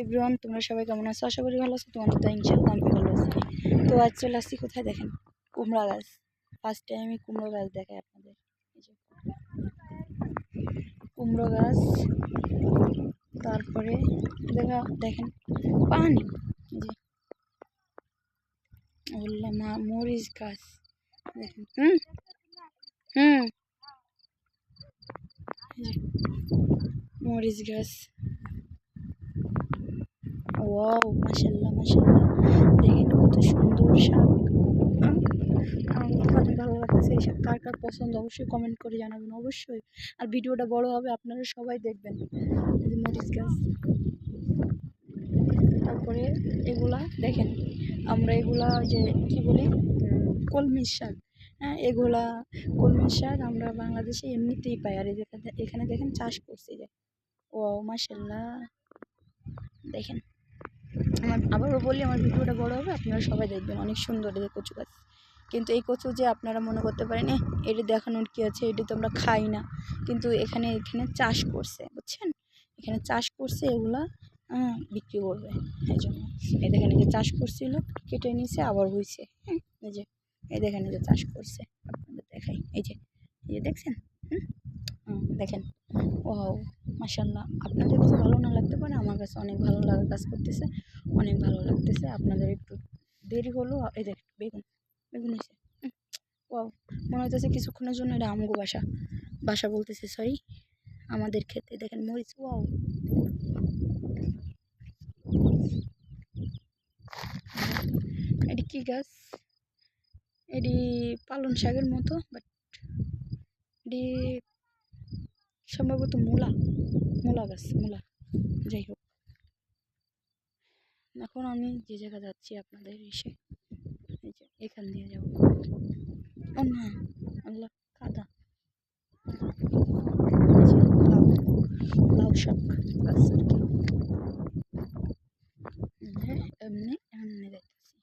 Everyone, তোমরা সবাই কেমন আছো? আশা করি ভালো আছো, তোমাদের তো ইনশাল্লাহ আমি ভালো আছি। তো আজ চলে আসছি কোথায় দেখেন? কুমড়া গাছ। ফার্স্ট টাইম কুমড়ো গাছ দেখাই আপনাদের। কুমড়ো গাছ। তারপরে দেখা, দেখেন পানি। যে বললাম মরিচ গাছ। দেখেন, হুম? হুম। মরিচ গাছ। ওয়াও মাশাল্লাহ মাশাল্লাহ দেখেন কত সুন্দর শাক। আহ, আমার তো অনেক ভালো লাগতেছে এই শাক কার কার পছন্দ অবশ্যই কমেন্ট করে জানাবেন অবশ্যই। আর ভিডিওটা বড় হবে আপনারা সবাই দেখবেন। মরিচ গাছ। তারপরে এগুলা দেখেন আমরা এগুলা যে কি বলি? উম, কলমি শাক। হ্যাঁ এগুলা কলমি শাক আমরা বাংলাদেশে এমনিতেই পাই। আর এখানে- দেখেন চাষ করছে যে। ও মাশাল্লাহ দেখেন। আমার আবারও বলি আমার ভিডিওটা বড় হবে আপনারা সবাই দেখবেন অনেক সুন্দর এই কচু গাছ। কিন্তু এই কচু যে আপনারা মনে করতে পারেন এটি দেখানোর কী আছে? এটি তো আমরা খাই না। কিন্তু এখানে এখানে চাষ করছে বুঝছেন? এখানে চাষ করছে এগুলা বিক্রি করবে এই জন্য। এই দেখেন যে চাষ করছিল কেটে নিছে আবার হয়েছে হ্যাঁ? এই যে এই দেখেন যে চাষ করছে আপনাদের দেখাই এই যে এই যে দেখছেন? হুম, দেখেন ও মাসাল্লাহ আপনাদের কাছে ভালো না লাগতে পারে, আমার কাছে অনেক ভালো লাগা কাজ করতেছে, অনেক ভালো লাগতেছে। আপনাদের একটু দেরি হলো, এই দেখ বেগুন বেগুন এসে ও মনে হইতেছে কিছুক্ষণের জন্য এটা আমগো বাসা বাসা বলতেছে সরি আমাদের খেতে দেখেন মরিচ, ওয়াও। এটি কি গাছ? এটি পালন শাকের মতো বাট এটি সম্ভবত মূলা মূলা গাছ, মূলা। যাই হোক। এখন আমি যে জায়গা যাচ্ছি আপনাদের এসে এখান দিয়ে যাব। না, আল্লাহ, কাদা। লাউ শাক গাছ আর কি এমনি এমনি দেখতেছি।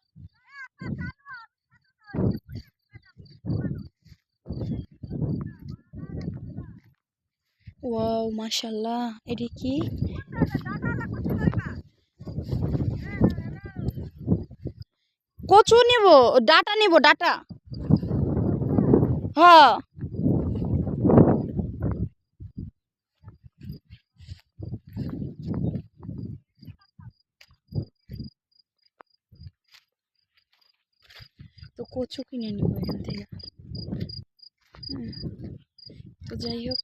ওয়াও মাশাল্লাহ এটি কি? কচু নিব, ডাটা নিব, ডাটা। হ্যাঁ তো কচু কিনে নিব এখান থেকে। তো যাই হোক।